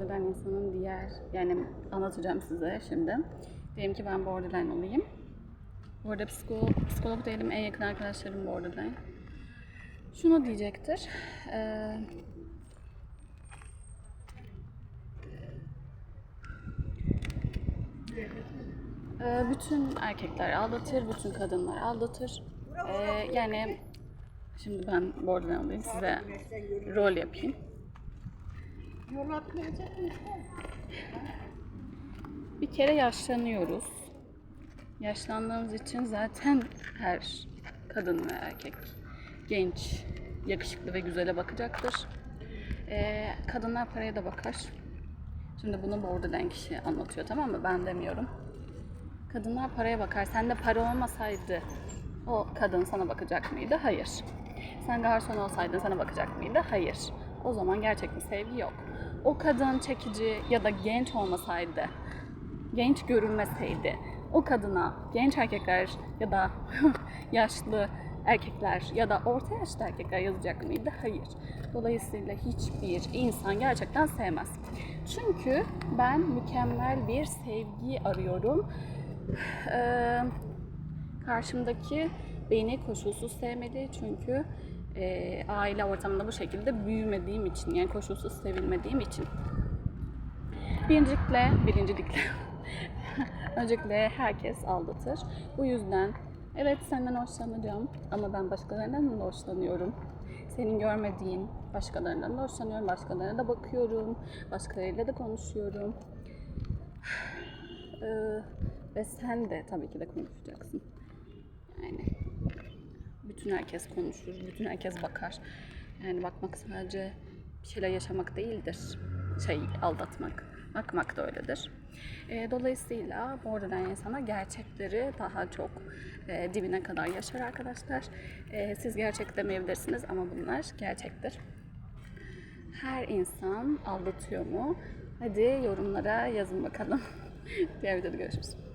Borderline insanın diğer, yani anlatacağım size şimdi. Diyelim ki ben borderline olayım. Bu arada psikolog, psikolog değilim, en yakın arkadaşlarım borderline. Şunu diyecektir. Ee, bütün erkekler aldatır, bütün kadınlar aldatır. Ee, yani şimdi ben borderline olayım, size rol yapayım. Bir kere yaşlanıyoruz. Yaşlandığımız için zaten her kadın ve erkek genç, yakışıklı ve güzele bakacaktır. Ee, kadınlar paraya da bakar. Şimdi bunu borderline kişi anlatıyor tamam mı? Ben demiyorum. Kadınlar paraya bakar. Sende para olmasaydı o kadın sana bakacak mıydı? Hayır. Sen garson olsaydın sana bakacak mıydı? Hayır. O zaman gerçek bir sevgi yok. O kadın çekici ya da genç olmasaydı, genç görünmeseydi, o kadına genç erkekler ya da yaşlı erkekler ya da orta yaşlı erkekler yazacak mıydı? Hayır. Dolayısıyla hiçbir insan gerçekten sevmez. Çünkü ben mükemmel bir sevgi arıyorum. Ee, karşımdaki beni koşulsuz sevmeli çünkü e, aile ortamında bu şekilde büyümediğim için yani koşulsuz sevilmediğim için. Birincilikle, birincilikle öncelikle herkes aldatır. Bu yüzden evet senden hoşlanacağım ama ben başkalarından da hoşlanıyorum. Senin görmediğin başkalarından da hoşlanıyorum, başkalarına da bakıyorum, başkalarıyla da konuşuyorum. Ee, ve sen de tabii ki de konuşacaksın. Yani bütün herkes konuşur, bütün herkes bakar. Yani bakmak sadece bir şeyler yaşamak değildir. Şey aldatmak. Bakmak da öyledir. Ee, dolayısıyla borderline insana gerçekleri daha çok e, dibine kadar yaşar arkadaşlar. Ee, siz gerçek demeyebilirsiniz ama bunlar gerçektir. Her insan aldatıyor mu? Hadi yorumlara yazın bakalım. Diğer videoda görüşürüz.